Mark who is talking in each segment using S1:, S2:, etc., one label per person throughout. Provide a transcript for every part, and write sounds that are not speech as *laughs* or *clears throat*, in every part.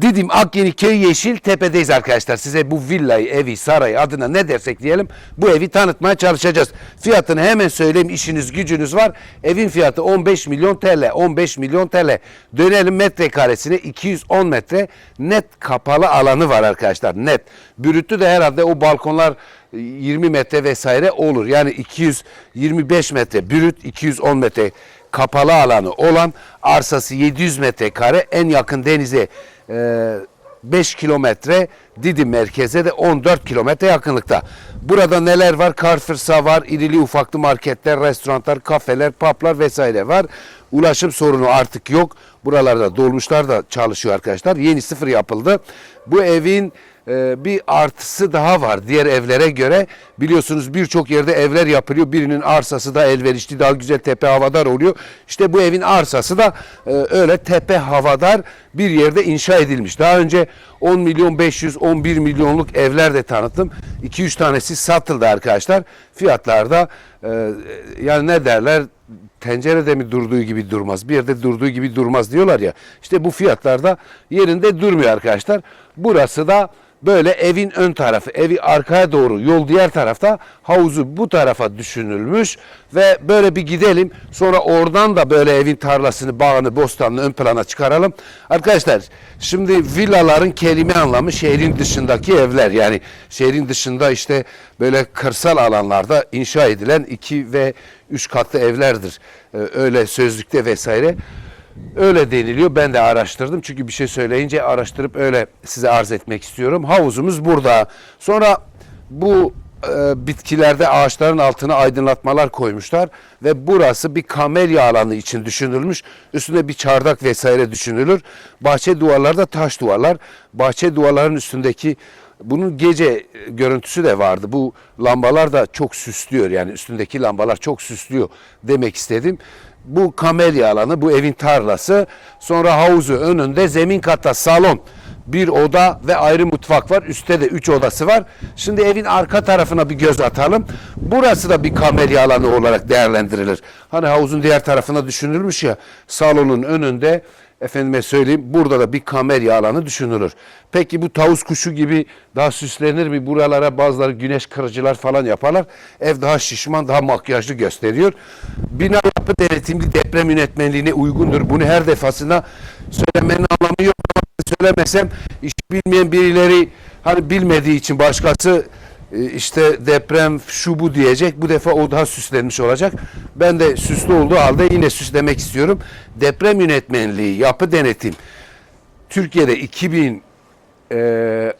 S1: Didim Akyeni Köy Yeşil Tepe'deyiz arkadaşlar. Size bu villayı, evi, sarayı adına ne dersek diyelim bu evi tanıtmaya çalışacağız. Fiyatını hemen söyleyeyim işiniz gücünüz var. Evin fiyatı 15 milyon TL. 15 milyon TL. Dönelim metrekaresine 210 metre net kapalı alanı var arkadaşlar. Net. Bürütü de herhalde o balkonlar 20 metre vesaire olur. Yani 225 metre bürüt 210 metre kapalı alanı olan arsası 700 metrekare en yakın denize e, 5 kilometre Didim merkeze de 14 kilometre yakınlıkta. Burada neler var? Carrefour'sa var, irili ufaklı marketler, restoranlar, kafeler, publar vesaire var. Ulaşım sorunu artık yok. Buralarda dolmuşlar da çalışıyor arkadaşlar. Yeni sıfır yapıldı. Bu evin bir artısı daha var diğer evlere göre. Biliyorsunuz birçok yerde evler yapılıyor. Birinin arsası da elverişli, daha güzel tepe havadar oluyor. İşte bu evin arsası da e, öyle tepe havadar bir yerde inşa edilmiş. Daha önce 10 milyon 500, 11 milyonluk evler de tanıttım. 2-3 tanesi satıldı arkadaşlar. Fiyatlarda e, yani ne derler tencerede mi durduğu gibi durmaz, bir yerde durduğu gibi durmaz diyorlar ya. İşte bu fiyatlarda yerinde durmuyor arkadaşlar. Burası da böyle evin ön tarafı, evi arkaya doğru, yol diğer tarafta, havuzu bu tarafa düşünülmüş ve böyle bir gidelim. Sonra oradan da böyle evin tarlasını, bağını, bostanını ön plana çıkaralım. Arkadaşlar şimdi villaların kelime anlamı şehrin dışındaki evler. Yani şehrin dışında işte böyle kırsal alanlarda inşa edilen iki ve üç katlı evlerdir. Ee, öyle sözlükte vesaire. Öyle deniliyor. Ben de araştırdım. Çünkü bir şey söyleyince araştırıp öyle size arz etmek istiyorum. Havuzumuz burada. Sonra bu e, bitkilerde ağaçların altına aydınlatmalar koymuşlar ve burası bir kamelya alanı için düşünülmüş. Üstünde bir çardak vesaire düşünülür. Bahçe duvarları da taş duvarlar. Bahçe duvarların üstündeki bunun gece görüntüsü de vardı. Bu lambalar da çok süslüyor. Yani üstündeki lambalar çok süslüyor demek istedim. Bu kamelya alanı, bu evin tarlası. Sonra havuzu önünde zemin katta salon. Bir oda ve ayrı mutfak var. Üstte de üç odası var. Şimdi evin arka tarafına bir göz atalım. Burası da bir kamelya alanı olarak değerlendirilir. Hani havuzun diğer tarafına düşünülmüş ya. Salonun önünde efendime söyleyeyim burada da bir kamelya alanı düşünülür. Peki bu tavus kuşu gibi daha süslenir mi? Buralara bazıları güneş kırıcılar falan yaparlar. Ev daha şişman, daha makyajlı gösteriyor. Bina yapı denetimli deprem yönetmenliğine uygundur. Bunu her defasında söylemenin anlamı yok. Söylemesem iş bilmeyen birileri hani bilmediği için başkası işte deprem şu bu diyecek. Bu defa o daha süslenmiş olacak. Ben de süslü olduğu halde yine süslemek istiyorum. Deprem yönetmenliği, yapı denetim Türkiye'de 2000 e,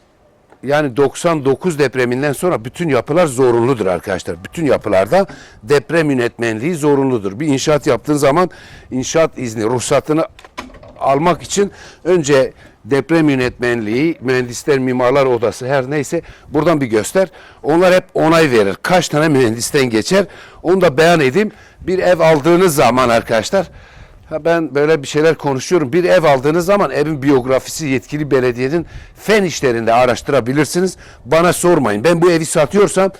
S1: yani 99 depreminden sonra bütün yapılar zorunludur arkadaşlar. Bütün yapılarda deprem yönetmenliği zorunludur. Bir inşaat yaptığın zaman inşaat izni, ruhsatını almak için önce deprem yönetmenliği, mühendisler, mimarlar odası her neyse buradan bir göster. Onlar hep onay verir. Kaç tane mühendisten geçer onu da beyan edeyim. Bir ev aldığınız zaman arkadaşlar ben böyle bir şeyler konuşuyorum. Bir ev aldığınız zaman evin biyografisi yetkili belediyenin fen işlerinde araştırabilirsiniz. Bana sormayın. Ben bu evi satıyorsam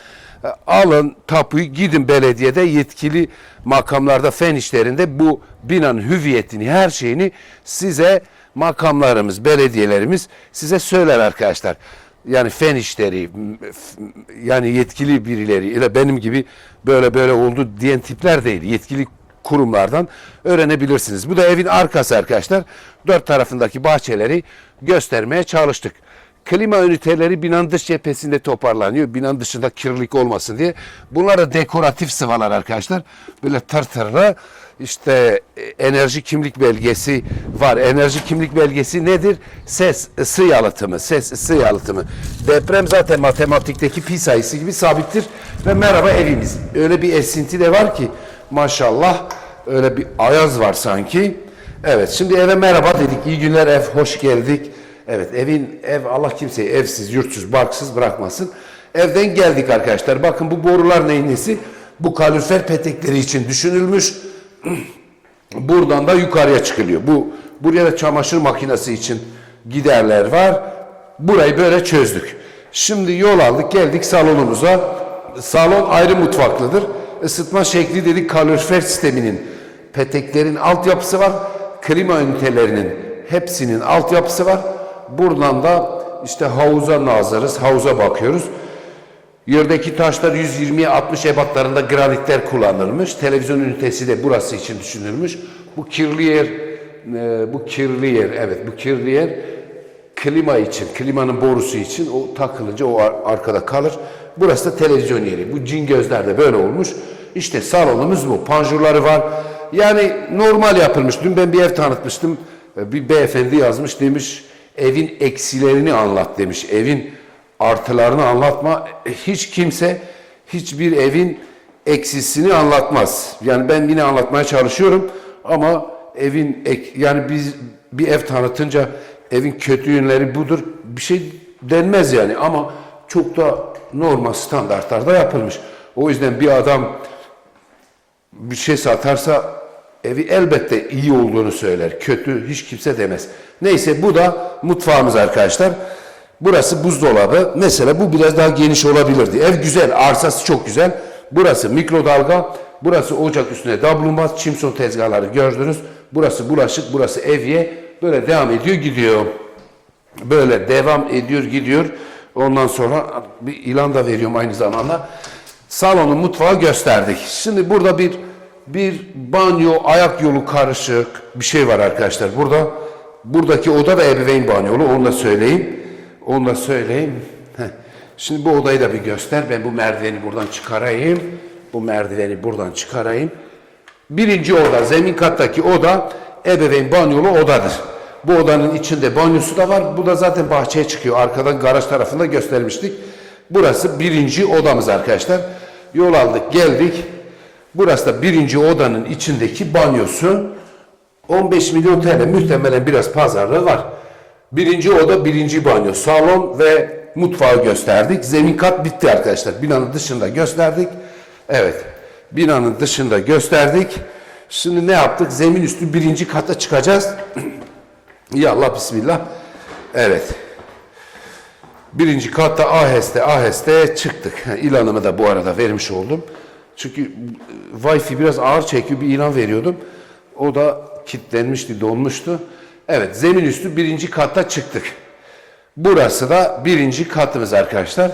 S1: alın tapuyu gidin belediyede yetkili makamlarda fen işlerinde bu binanın hüviyetini her şeyini size makamlarımız belediyelerimiz size söyler arkadaşlar. Yani fen işleri yani yetkili birileri ile benim gibi böyle böyle oldu diyen tipler değil. Yetkili kurumlardan öğrenebilirsiniz. Bu da evin arkası arkadaşlar. Dört tarafındaki bahçeleri göstermeye çalıştık. Klima üniteleri binanın dış cephesinde toparlanıyor. Binanın dışında kirlilik olmasın diye. Bunlar da dekoratif sıvalar arkadaşlar. Böyle tırtırlı işte e, enerji kimlik belgesi var. Enerji kimlik belgesi nedir? Ses, ısı yalıtımı. Ses, ısı yalıtımı. Deprem zaten matematikteki pi sayısı gibi sabittir. Ve merhaba evimiz. Öyle bir esinti de var ki maşallah öyle bir ayaz var sanki. Evet şimdi eve merhaba dedik. İyi günler ev hoş geldik. Evet evin ev Allah kimseyi evsiz, yurtsuz, barksız bırakmasın. Evden geldik arkadaşlar. Bakın bu borular neyin nesi? Bu kalorifer petekleri için düşünülmüş. *clears throat* Buradan da yukarıya çıkılıyor. Bu buraya da çamaşır makinesi için giderler var. Burayı böyle çözdük. Şimdi yol aldık geldik salonumuza. Salon ayrı mutfaklıdır. Isıtma şekli dedik kalorifer sisteminin peteklerin altyapısı var. Klima ünitelerinin hepsinin altyapısı var. Buradan da işte havuza nazarız. Havuza bakıyoruz. Yerdeki taşlar 120'ye 60 ebatlarında granitler kullanılmış. Televizyon ünitesi de burası için düşünülmüş. Bu kirli yer, e, bu kirli yer, evet bu kirli yer klima için, klimanın borusu için o takılınca o ar- arkada kalır. Burası da televizyon yeri. Bu cin gözlerde böyle olmuş. İşte salonumuz bu. Panjurları var. Yani normal yapılmış. Dün ben bir ev tanıtmıştım. E, Bir beyefendi yazmış demiş evin eksilerini anlat demiş. Evin artılarını anlatma. E, Hiç kimse hiçbir evin eksisini anlatmaz. Yani ben yine anlatmaya çalışıyorum ama evin ek, yani biz bir ev tanıtınca evin kötü yönleri budur bir şey denmez yani ama çok da normal standartlarda yapılmış. O yüzden bir adam bir şey satarsa evi elbette iyi olduğunu söyler. Kötü hiç kimse demez. Neyse bu da mutfağımız arkadaşlar. Burası buzdolabı. Mesela bu biraz daha geniş olabilirdi. Ev güzel, arsası çok güzel. Burası mikrodalga, burası ocak üstüne dablumbaz, çimson tezgahları gördünüz. Burası bulaşık, burası evye. Böyle devam ediyor gidiyor. Böyle devam ediyor gidiyor. Ondan sonra bir ilan da veriyorum aynı zamanda. Salonu mutfağı gösterdik. Şimdi burada bir bir banyo ayak yolu karışık bir şey var arkadaşlar. Burada buradaki oda da ebeveyn banyolu onu da söyleyeyim. Onu da söyleyeyim. Şimdi bu odayı da bir göster. Ben bu merdiveni buradan çıkarayım. Bu merdiveni buradan çıkarayım. Birinci oda, zemin kattaki oda ebeveyn banyolu odadır. Bu odanın içinde banyosu da var. Bu da zaten bahçeye çıkıyor. Arkadan garaj tarafında göstermiştik. Burası birinci odamız arkadaşlar. Yol aldık, geldik. Burası da birinci odanın içindeki banyosu. 15 milyon TL muhtemelen biraz pazarlığı var. Birinci oda, birinci banyo, salon ve mutfağı gösterdik. Zemin kat bitti arkadaşlar. Binanın dışında gösterdik. Evet. Binanın dışında gösterdik. Şimdi ne yaptık? Zemin üstü birinci kata çıkacağız. *clears throat* ya Allah bismillah. Evet. Birinci katta aheste aheste çıktık. İlanımı da bu arada vermiş oldum. Çünkü e, Wi-Fi biraz ağır çekiyor bir ilan veriyordum. O da kilitlenmişti, donmuştu. Evet, zemin üstü birinci katta çıktık. Burası da birinci katımız arkadaşlar.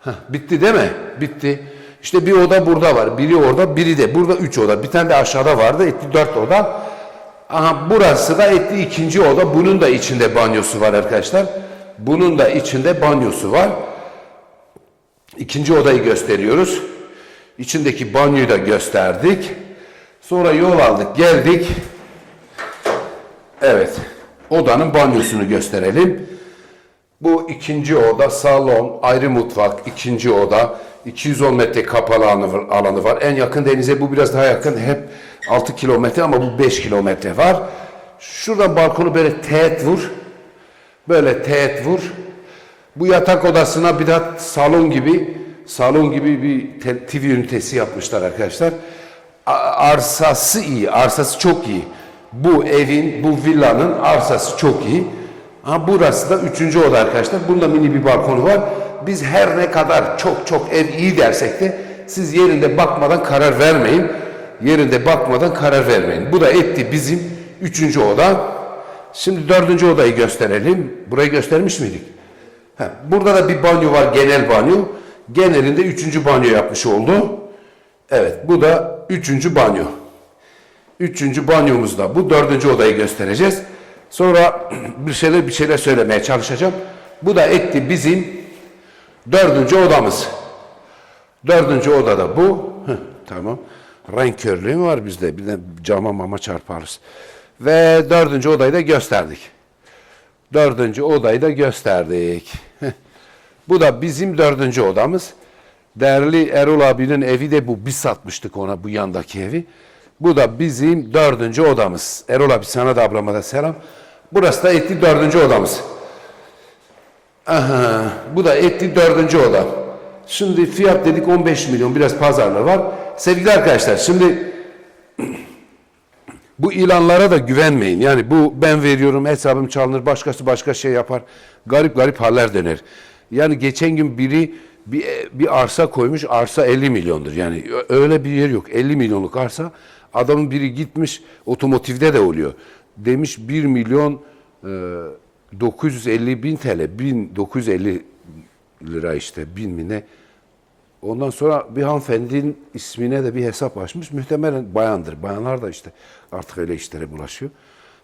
S1: Heh, bitti değil mi? Bitti. İşte bir oda burada var. Biri orada, biri de. Burada üç oda. Bir tane de aşağıda vardı. Etti dört oda. Aha burası da etti ikinci oda. Bunun da içinde banyosu var arkadaşlar. Bunun da içinde banyosu var. İkinci odayı gösteriyoruz. İçindeki banyoyu da gösterdik. Sonra yol aldık, geldik. Evet, odanın banyosunu gösterelim. Bu ikinci oda, salon, ayrı mutfak, ikinci oda. 210 metre kapalı alanı var, alanı var. En yakın denize bu biraz daha yakın. Hep 6 kilometre ama bu 5 kilometre var. Şuradan balkonu böyle teğet vur. Böyle teğet vur. Bu yatak odasına bir de salon gibi salon gibi bir TV ünitesi yapmışlar arkadaşlar. Arsası iyi, arsası çok iyi. Bu evin, bu villanın arsası çok iyi. Ha burası da üçüncü oda arkadaşlar. Bunda mini bir balkonu var. Biz her ne kadar çok çok ev iyi dersek de siz yerinde bakmadan karar vermeyin. Yerinde bakmadan karar vermeyin. Bu da etti bizim üçüncü oda. Şimdi dördüncü odayı gösterelim. Burayı göstermiş miydik? Ha, burada da bir banyo var, genel banyo. Genelinde üçüncü banyo yapmış oldu. Evet, bu da üçüncü banyo. Üçüncü banyomuzda. Bu dördüncü odayı göstereceğiz. Sonra *clears throat* bir şeyler bir şeyler söylemeye çalışacağım. Bu da etti bizim dördüncü odamız. Dördüncü odada bu. Heh, tamam. Renk körlüğü var bizde. Bir de cama mama çarparız. Ve dördüncü odayı da gösterdik. Dördüncü odayı da gösterdik. Heh. Bu da bizim dördüncü odamız. Değerli Erol abinin evi de bu. Biz satmıştık ona bu yandaki evi. Bu da bizim dördüncü odamız. Erol abi sana da ablama da selam. Burası da etti dördüncü odamız. Aha, bu da etti dördüncü oda. Şimdi fiyat dedik 15 milyon biraz pazarlar var. Sevgili arkadaşlar şimdi *clears throat* bu ilanlara da güvenmeyin. Yani bu ben veriyorum hesabım çalınır başkası başka şey yapar. Garip garip haller döner. Yani geçen gün biri bir, bir arsa koymuş arsa 50 milyondur. Yani öyle bir yer yok. 50 milyonluk arsa adamın biri gitmiş otomotivde de oluyor. Demiş 1 milyon e, 950 bin TL, 1950 lira işte, bin mi ne? Ondan sonra bir hanımefendinin ismine de bir hesap açmış. Muhtemelen bayandır. Bayanlar da işte artık öyle işlere bulaşıyor.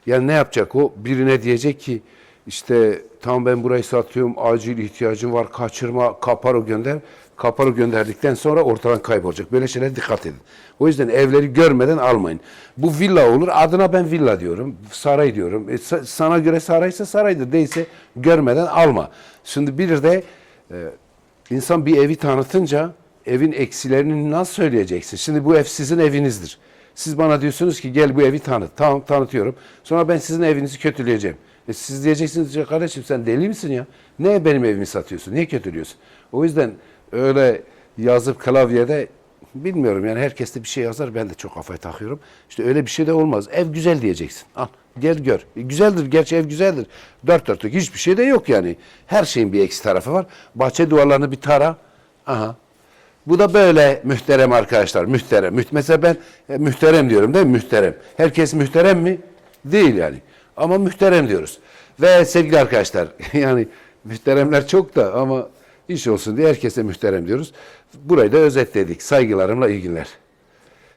S1: Yani ne yapacak o? Birine diyecek ki işte tam ben burayı satıyorum, acil ihtiyacım var, kaçırma, kaparo gönder. Kaparo gönderdikten sonra ortadan kaybolacak. Böyle şeylere dikkat edin. O yüzden evleri görmeden almayın. Bu villa olur. Adına ben villa diyorum. Saray diyorum. E, sa- sana göre saraysa saraydır. Değilse görmeden alma. Şimdi bir de e, İnsan bir evi tanıtınca evin eksilerini nasıl söyleyeceksin? Şimdi bu ev sizin evinizdir. Siz bana diyorsunuz ki gel bu evi tanıt. Tamam tanıtıyorum. Sonra ben sizin evinizi kötüleyeceğim. E siz diyeceksiniz ki kardeşim sen deli misin ya? Ne benim evimi satıyorsun? Niye kötülüyorsun? O yüzden öyle yazıp klavyede bilmiyorum yani herkes de bir şey yazar. Ben de çok kafaya takıyorum. İşte öyle bir şey de olmaz. Ev güzel diyeceksin. Al gel gör. E, güzeldir. Gerçi ev güzeldir. Dört dörtlük hiçbir şey de yok yani. Her şeyin bir eksi tarafı var. Bahçe duvarlarını bir tara. Aha. Bu da böyle mühterem arkadaşlar. Mühterem. Müht Mesela ben e, mühterem diyorum değil mi? Mühterem. Herkes mühterem mi? Değil yani. Ama mühterem diyoruz. Ve sevgili arkadaşlar *laughs* yani mühteremler çok da ama iş olsun diye herkese mühterem diyoruz. Burayı da özetledik. Saygılarımla iyi günler.